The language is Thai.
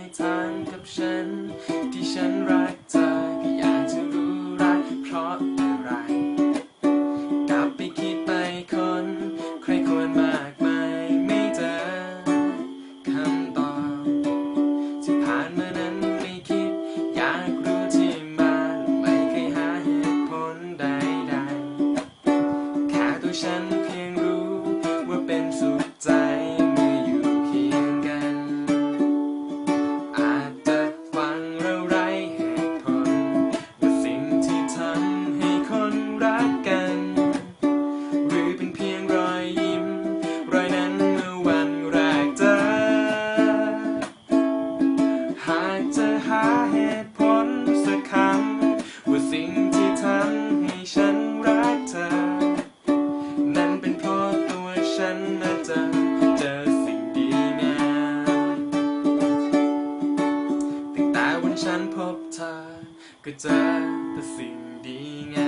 ยถามกับฉัน ที่ฉันรักเธอก็อยากจะรู้รักเพราะอะไรกลับไปคิดไปคน ใครควรมากมายไม่เจอคำตอบที่ผ่านมานั้นไม่คิด อยากรู้ที่มาไม่เคยหาเหตุผลใดๆแค่ตัวฉัน หากจะหาเหตุผลสักคำว่าสิ่งที่ทำให้ฉันรักเธอ นั้นเป็นเพราะตัวฉันมาเจอเจอสิ่งดีงามตั้งแต่วันฉันพบเธอ ก็เจอแต่สิ่งดีงาม